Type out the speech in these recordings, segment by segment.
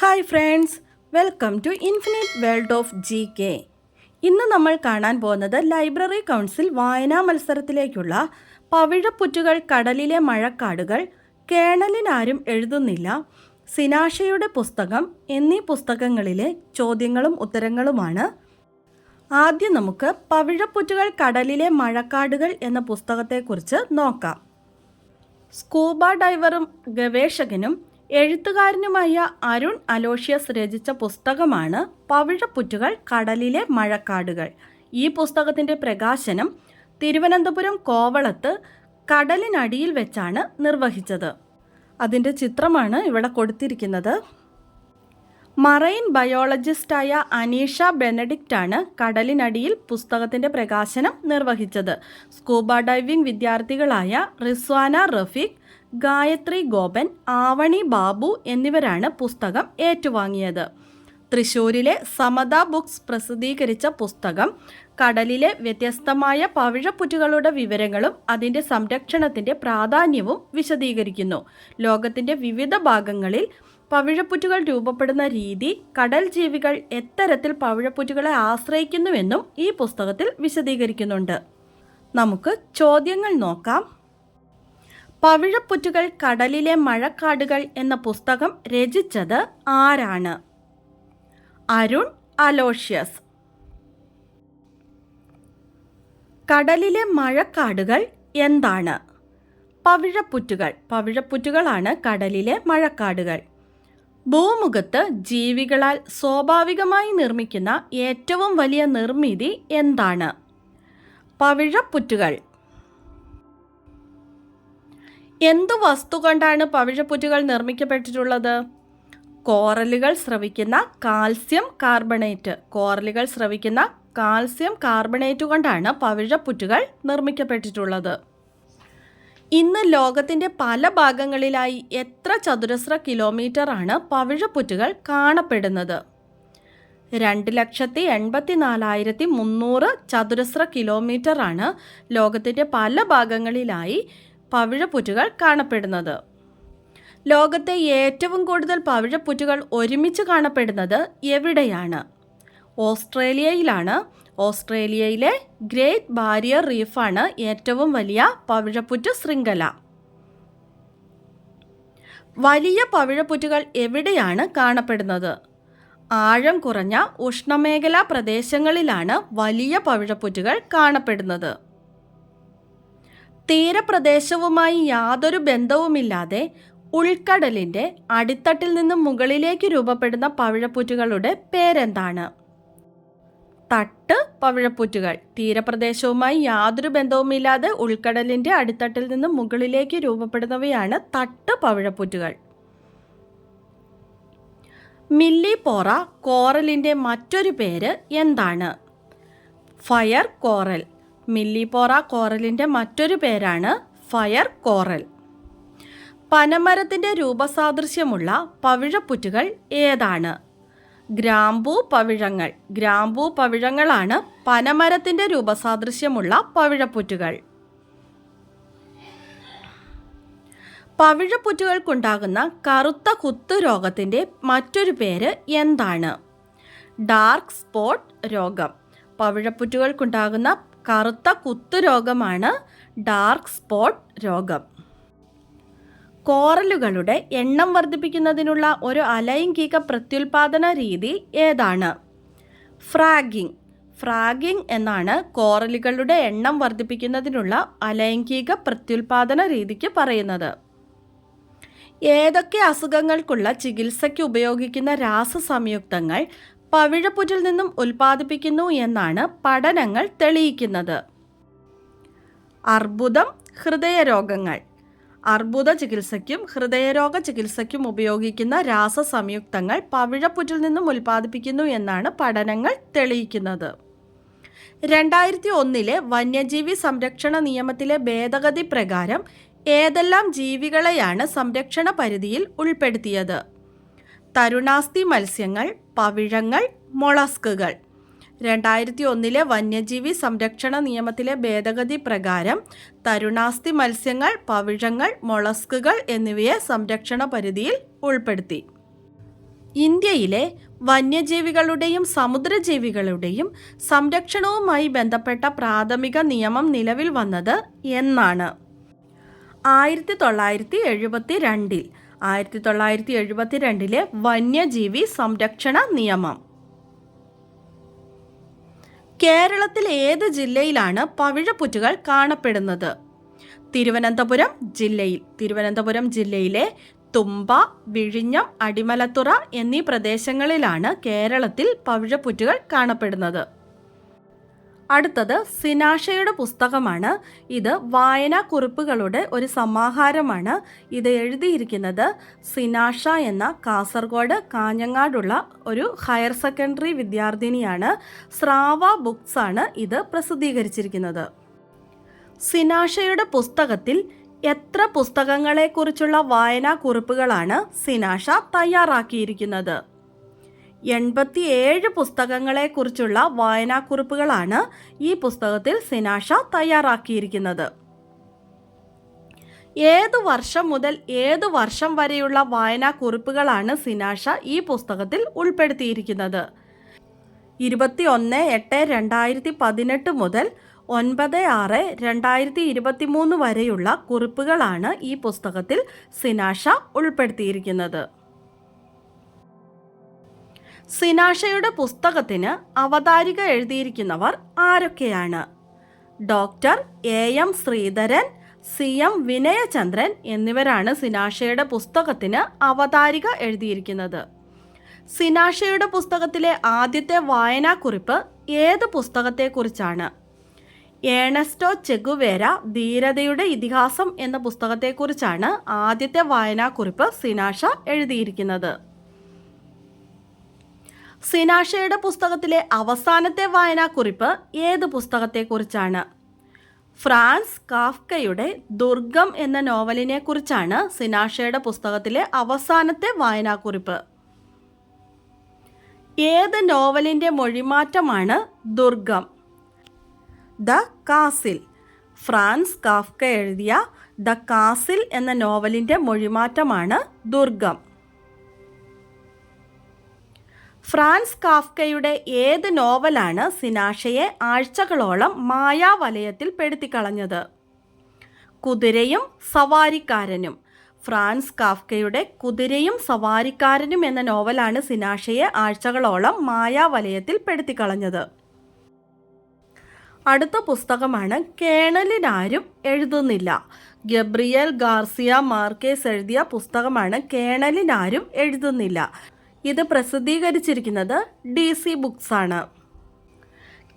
Hi friends welcome to infinite world of G K ഇന്ന് നമ്മൾ കാണാൻ പോകുന്നത് ലൈബ്രറി കൗൺസിൽ വായനാ മത്സരത്തിലേക്കുള്ള പവിഴപ്പുറ്റുകൾ കടലിലെ മഴക്കാടുകൾ കേണലിനാരും എഴുതുന്നില്ല സിനാഷയുടെ പുസ്തകം എന്നീ പുസ്തകങ്ങളിലെ ചോദ്യങ്ങളും ഉത്തരങ്ങളുമാണ്. ആദ്യം നമുക്ക് പവിഴപ്പുറ്റുകൾ കടലിലെ മഴക്കാടുകൾ എന്ന പുസ്തകത്തെക്കുറിച്ച് നോക്കാം. സ്കൂബ ഡൈവറും ഗവേഷകനും എഴുത്തുകാരനുമായ അരുൺ അലോഷ്യസ് രചിച്ച പുസ്തകമാണ് പവിഴപ്പുറ്റുകൾ കടലിലെ മഴക്കാടുകൾ. ഈ പുസ്തകത്തിന്റെ പ്രകാശനം തിരുവനന്തപുരം കോവളത്ത് കടലിനടിയിൽ വെച്ചാണ് നിർവഹിച്ചത്. അതിന്റെ ചിത്രമാണ് ഇവിടെ കൊടുത്തിരിക്കുന്നത്. മറൈൻ ബയോളജിസ്റ്റായ അനീഷ ബെനഡിക്റ്റാണ് കടലിനടിയിൽ പുസ്തകത്തിന്റെ പ്രകാശനം നിർവഹിച്ചത്. സ്കൂബ ഡൈവിംഗ് വിദ്യാർത്ഥികളായ റിസ്വാന റഫീഖ് ഗായത്രി ഗോപൻ ആവണി ബാബു എന്നിവരാണ് പുസ്തകം ഏറ്റുവാങ്ങിയത്. തൃശ്ശൂരിലെ സമത ബുക്സ് പ്രസിദ്ധീകരിച്ച പുസ്തകം കടലിലെ വ്യത്യസ്തമായ പവിഴപ്പുറ്റുകളുടെ വിവരങ്ങളും അതിന്റെ സംരക്ഷണത്തിന്റെ പ്രാധാന്യവും വിശദീകരിക്കുന്നു. ലോകത്തിന്റെ വിവിധ ഭാഗങ്ങളിൽ പവിഴപ്പുറ്റുകൾ രൂപപ്പെടുന്ന രീതി കടൽ ജീവികൾ എത്തരത്തിൽ പവിഴപ്പുറ്റുകളെ ആശ്രയിക്കുന്നുവെന്നും ഈ പുസ്തകത്തിൽ വിശദീകരിക്കുന്നുണ്ട്. നമുക്ക് ചോദ്യങ്ങൾ നോക്കാം. പവിഴപ്പുറ്റുകൾ കടലിലെ മഴക്കാടുകൾ എന്ന പുസ്തകം രചിച്ചത് ആരാണ്? അരുൺ അലോഷ്യസ്. കടലിലെ മഴക്കാടുകൾ എന്താണ്? പവിഴപ്പുറ്റുകൾ. പവിഴപ്പുറ്റുകളാണ് കടലിലെ മഴക്കാടുകൾ. ഭൂമുഖത്ത് ജീവികളാൽ സ്വാഭാവികമായി നിർമ്മിക്കുന്ന ഏറ്റവും വലിയ നിർമ്മിതി എന്താണ്? പവിഴപ്പുറ്റുകൾ. എന്തു വസ്തു കൊണ്ടാണ് പവിഴപ്പുറ്റുകൾ നിർമ്മിക്കപ്പെട്ടിട്ടുള്ളത്? കോറലുകൾ സ്രവിക്കുന്ന കാൽസ്യം കാർബണേറ്റ്. കോറലുകൾ സ്രവിക്കുന്ന കാൽസ്യം കാർബണേറ്റ് കൊണ്ടാണ് പവിഴപ്പുറ്റുകൾ നിർമ്മിക്കപ്പെട്ടിട്ടുള്ളത്. ഇന്ന് ലോകത്തിന്റെ പല ഭാഗങ്ങളിലായി എത്ര ചതുരശ്ര കിലോമീറ്ററാണ് പവിഴപ്പുറ്റുകൾ കാണപ്പെടുന്നത്? രണ്ട് ലക്ഷത്തി എൺപത്തി നാലായിരത്തി മുന്നൂറ് ചതുരശ്ര കിലോമീറ്ററാണ് ലോകത്തിന്റെ പല ഭാഗങ്ങളിലായി പവിഴപ്പുറ്റുകൾ കാണപ്പെടുന്നത്. ലോകത്തെ ഏറ്റവും കൂടുതൽ പവിഴപ്പുറ്റുകൾ ഒരുമിച്ച് കാണപ്പെടുന്നത് എവിടെയാണ്? ഓസ്ട്രേലിയയിലാണ്. ഓസ്ട്രേലിയയിലെ ഗ്രേറ്റ് ബാരിയർ റീഫാണ് ഏറ്റവും വലിയ പവിഴപ്പുറ്റ് ശൃംഖല. വലിയ പവിഴപ്പുറ്റുകൾ എവിടെയാണ് കാണപ്പെടുന്നത്? ആഴം കുറഞ്ഞ ഉഷ്ണമേഖലാ പ്രദേശങ്ങളിലാണ് വലിയ പവിഴപ്പുറ്റുകൾ കാണപ്പെടുന്നത്. തീരപ്രദേശവുമായി യാതൊരു ബന്ധവുമില്ലാതെ ഉൾക്കടലിന്റെ അടിത്തട്ടിൽ നിന്നും മുകളിലേക്ക് രൂപപ്പെടുന്ന പവിഴപ്പുറ്റുകളുടെ പേരെന്താണ്? തട്ട് പവിഴപ്പുറ്റുകൾ. തീരപ്രദേശവുമായി യാതൊരു ബന്ധവുമില്ലാതെ ഉൾക്കടലിന്റെ അടിത്തട്ടിൽ നിന്നും മുകളിലേക്ക് രൂപപ്പെടുന്നവയാണ് തട്ട് പവിഴപ്പുറ്റുകൾ. മില്ലിപോറ കോറലിന്റെ മറ്റൊരു പേര് എന്താണ്? Fire coral. മില്ലിപോറ കോറലിന്റെ മറ്റൊരു പേരാണ് ഫയർ കോറൽ. പനമരത്തിന്റെ രൂപസാദൃശ്യമുള്ള പവിഴപ്പുറ്റുകൾ ഏതാണ്? ഗ്രാമ്പൂ പവിഴങ്ങൾ. ഗ്രാമ്പൂ പവിഴങ്ങളാണ് പനമരത്തിന്റെ രൂപസാദൃശ്യമുള്ള പവിഴപ്പുറ്റുകൾ. പവിഴപ്പുറ്റുകൾക്കുണ്ടാകുന്ന കറുത്ത കുത്തു രോഗത്തിന്റെ മറ്റൊരു പേര് എന്താണ്? ഡാർക്ക് സ്പോട്ട് രോഗം. പവിഴപ്പുറ്റുകൾക്കുണ്ടാകുന്ന കറുത്ത കുത്തു രോഗമാണ് ഡാർക്ക് സ്പോട്ട് രോഗം. കോറലുകളുടെ എണ്ണം വർദ്ധിപ്പിക്കുന്നതിനുള്ള ഒരു അലൈംഗിക പ്രത്യുൽപാദന രീതി ഏതാണ്? ഫ്രാഗിംഗ്. ഫ്രാഗിംഗ് എന്നാണ് കോറലുകളുടെ എണ്ണം വർദ്ധിപ്പിക്കുന്നതിനുള്ള അലൈംഗിക പ്രത്യുൽപാദന രീതിക്ക് പറയുന്നത്. ഏതൊക്കെ അസുഖങ്ങൾക്കുള്ള ചികിത്സയ്ക്ക് ഉപയോഗിക്കുന്ന രാസസംയുക്തങ്ങൾ പവിഴപ്പുറ്റിൽ നിന്നും ഉൽപ്പാദിപ്പിക്കുന്നു എന്നാണ് പഠനങ്ങൾ തെളിയിക്കുന്നത്. അർബുദം ഹൃദയരോഗങ്ങൾ. അർബുദ ചികിത്സയ്ക്കും ഹൃദയരോഗ ചികിത്സയ്ക്കും ഉപയോഗിക്കുന്ന രാസസംയുക്തങ്ങൾ പവിഴപ്പുറ്റിൽ നിന്നും ഉൽപ്പാദിപ്പിക്കുന്നു എന്നാണ് പഠനങ്ങൾ തെളിയിക്കുന്നത്. രണ്ടായിരത്തി ഒന്നിലെ വന്യജീവി സംരക്ഷണ നിയമത്തിലെ ഭേദഗതി പ്രകാരം ഏതെല്ലാം ജീവികളെയാണ് സംരക്ഷണ പരിധിയിൽ ഉൾപ്പെടുത്തിയത്? തരുണാസ്തി മത്സ്യങ്ങൾ പവിഴങ്ങൾ മൊളസ്കുകൾ. രണ്ടായിരത്തി ഒന്നിലെ വന്യജീവി സംരക്ഷണ നിയമത്തിലെ ഭേദഗതി പ്രകാരം തരുണാസ്തി മത്സ്യങ്ങൾ പവിഴങ്ങൾ മൊളസ്കുകൾ എന്നിവയെ സംരക്ഷണ പരിധിയിൽ ഉൾപ്പെടുത്തി. ഇന്ത്യയിലെ വന്യജീവികളുടെയും സമുദ്രജീവികളുടെയും സംരക്ഷണവുമായി ബന്ധപ്പെട്ട പ്രാഥമിക നിയമം നിലവിൽ വന്നത് എന്നാണ്. ആയിരത്തി തൊള്ളായിരത്തി എഴുപത്തി രണ്ടിൽ ആയിരത്തി തൊള്ളായിരത്തി എഴുപത്തിരണ്ടിലെ വന്യജീവി സംരക്ഷണ നിയമം. കേരളത്തിൽ ഏത് ജില്ലയിലാണ് പവിഴപ്പുറ്റുകൾ കാണപ്പെടുന്നത്? തിരുവനന്തപുരം ജില്ലയിൽ തിരുവനന്തപുരം ജില്ലയിലെ തുമ്പ വിഴിഞ്ഞം അടിമലത്തുറ എന്നീ പ്രദേശങ്ങളിലാണ് കേരളത്തിൽ പവിഴപ്പുറ്റുകൾ കാണപ്പെടുന്നത്. അടുത്തത് സിനാഷയുടെ പുസ്തകമാണ്. ഇത് വായനാ കുറിപ്പുകളുടെ ഒരു സമാഹാരമാണ്. ഇത് എഴുതിയിരിക്കുന്നത് സിനാഷ എന്ന കാസർഗോഡ് കാഞ്ഞങ്ങാടുള്ള ഒരു ഹയർ സെക്കൻഡറി വിദ്യാർത്ഥിനിയാണ്. സ്രാവ ബുക്സ് ആണ് ഇത് പ്രസിദ്ധീകരിച്ചിരിക്കുന്നത്. സിനാഷയുടെ പുസ്തകത്തിൽ എത്ര പുസ്തകങ്ങളെക്കുറിച്ചുള്ള വായനാ കുറിപ്പുകളാണ് സിനാഷ തയ്യാറാക്കിയിരിക്കുന്നത്? എൺപത്തിയേഴ് പുസ്തകങ്ങളെക്കുറിച്ചുള്ള വായനാക്കുറിപ്പുകളാണ് ഈ പുസ്തകത്തിൽ സിനാഷ തയ്യാറാക്കിയിരിക്കുന്നത്. ഏത് വർഷം മുതൽ ഏത് വർഷം വരെയുള്ള വായനാക്കുറിപ്പുകളാണ് സിനാഷ ഈ പുസ്തകത്തിൽ ഉൾപ്പെടുത്തിയിരിക്കുന്നത്. ഇരുപത്തി ഒന്ന് എട്ട് രണ്ടായിരത്തി പതിനെട്ട് മുതൽ ഒൻപത് ആറ് രണ്ടായിരത്തി ഇരുപത്തി മൂന്ന് വരെയുള്ള കുറിപ്പുകളാണ് ഈ പുസ്തകത്തിൽ സിനാഷ ഉൾപ്പെടുത്തിയിരിക്കുന്നത്. സിനാഷയുടെ പുസ്തകത്തിന് അവതാരിക എഴുതിയിരിക്കുന്നവർ ആരൊക്കെയാണ്? Doctor A M Sreedharan C M Vinayachandran എന്നിവരാണ് സിനാഷയുടെ പുസ്തകത്തിന് അവതാരിക എഴുതിയിരിക്കുന്നത്. സിനാഷയുടെ പുസ്തകത്തിലെ ആദ്യത്തെ വായനാക്കുറിപ്പ് ഏത് പുസ്തകത്തെക്കുറിച്ചാണ്? ഏണസ്റ്റോ ചെഗുവേര ധീരതയുടെ ഇതിഹാസം എന്ന പുസ്തകത്തെക്കുറിച്ചാണ് ആദ്യത്തെ വായനാക്കുറിപ്പ് സിനാഷ എഴുതിയിരിക്കുന്നത്. സിനാഷയുടെ പുസ്തകത്തിലെ അവസാനത്തെ വായനാക്കുറിപ്പ് ഏത് പുസ്തകത്തെക്കുറിച്ചാണ്? ഫ്രാൻസ് കാഫ്കയുടെ ദുർഗം എന്ന നോവലിനെ കുറിച്ചാണ് സിനാഷയുടെ പുസ്തകത്തിലെ അവസാനത്തെ വായനാക്കുറിപ്പ്. ഏത് നോവലിന്റെ മൊഴിമാറ്റമാണ് Durgam? The Castle. Franz Kafka എഴുതിയ ദ കാസിൽ എന്ന നോവലിന്റെ മൊഴിമാറ്റമാണ് ദുർഗം. ഫ്രാൻസ് കാഫ്കയുടെ ഏത് നോവലാണ് സിനാഷയെ ആഴ്ചകളോളം മായാവലയത്തിൽ പെടുത്തിക്കളഞ്ഞത്? കുതിരയും സവാരിക്കാരനും. ഫ്രാൻസ് കാഫ്കയുടെ കുതിരയും സവാരിക്കാരനും എന്ന നോവലാണ് സിനാഷയെ ആഴ്ചകളോളം മായാവലയത്തിൽ പെടുത്തിക്കളഞ്ഞത്. അടുത്ത പുസ്തകമാണ് കേണലിനാരും എഴുതുന്നില്ല. ഗബ്രിയൽ ഗാർസിയ മാർക്കേസ് എഴുതിയ പുസ്തകമാണ് കേണലിനാരും എഴുതുന്നില്ല. ഇത് പ്രസിദ്ധീകരിച്ചിരിക്കുന്നത് ഡി സി ബുക്സാണ്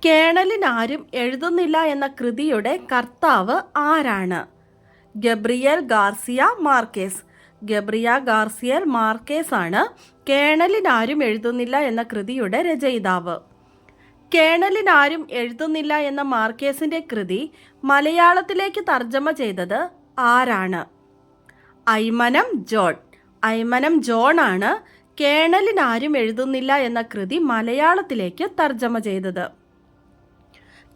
കേണലിനാരും എഴുതുന്നില്ല എന്ന കൃതിയുടെ കർത്താവ് ആരാണ്? Gabriel Garcia Marquez. Gabriel Garcia Marquez ആണ് കേണലിനാരും എഴുതുന്നില്ല എന്ന കൃതിയുടെ രചയിതാവ്. കേണലിനാരും എഴുതുന്നില്ല എന്ന മാർക്കേസിന്റെ കൃതി മലയാളത്തിലേക്ക് തർജമ ചെയ്തത് ആരാണ്? ഐമനം ജോൺ. ഐമനം ജോൺ ആണ് കേണലിനാരും എഴുതുന്നില്ല എന്ന കൃതി മലയാളത്തിലേക്ക് തർജമ ചെയ്തത്.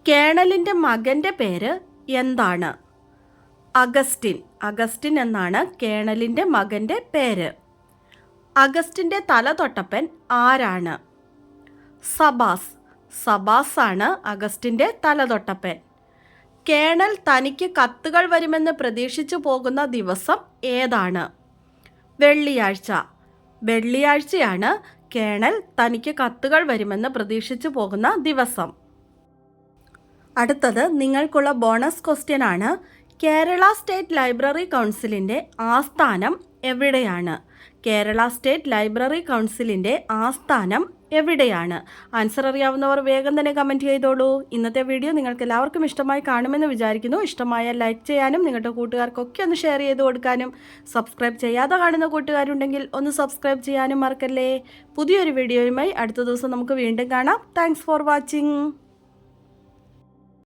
കേണലിന്റെ മകന്റെ പേര് എന്താണ്? അഗസ്റ്റിൻ. അഗസ്റ്റിൻ എന്നാണ് കേണലിന്റെ മകന്റെ പേര്. അഗസ്റ്റിന്റെ തല തൊട്ടപ്പൻ ആരാണ്? സബാസ്. സബാസ് ആണ് അഗസ്റ്റിന്റെ തലതൊട്ടപ്പൻ. കേണൽ തനിക്ക് കത്തുകൾ വരുമെന്ന് പ്രതീക്ഷിച്ചു പോകുന്ന ദിവസം ഏതാണ്? വെള്ളിയാഴ്ച. വെള്ളിയാഴ്ചയാണ് കേണൽ തനിക്ക് കത്തുകൾ വരുമെന്ന് പ്രതീക്ഷിച്ചു പോകുന്ന ദിവസം. അടുത്തത് നിങ്ങൾക്കുള്ള ബോണസ് ക്വസ്റ്റ്യൻ ആണ്. കേരള സ്റ്റേറ്റ് ലൈബ്രറി കൗൺസിലിന്റെ ആസ്ഥാനം എവിടെയാണ്? കേരള സ്റ്റേറ്റ് ലൈബ്രറി കൗൺസിലിന്റെ ആസ്ഥാനം എവിടെയാണ്? ആൻസർ അറിയാവുന്നവർ വേഗം തന്നെ കമന്റ് ചെയ്തോളൂ. ഇന്നത്തെ വീഡിയോ നിങ്ങൾക്ക് എല്ലാവർക്കും ഇഷ്ടമായി കാണുമെന്ന് വിചാരിക്കുന്നു. ഇഷ്ടമായ ലൈക്ക് ചെയ്യാനും നിങ്ങളുടെ കൂട്ടുകാർക്കൊക്കെ ഒന്ന് ഷെയർ ചെയ്ത് കൊടുക്കാനും. സബ്സ്ക്രൈബ് ചെയ്യാതെ കാണുന്ന കൂട്ടുകാരുണ്ടെങ്കിൽ ഒന്ന് സബ്സ്ക്രൈബ് ചെയ്യാനും മറക്കല്ലേ. പുതിയൊരു വീഡിയോയുമായി അടുത്ത ദിവസം നമുക്ക് വീണ്ടും കാണാം. Thanks for watching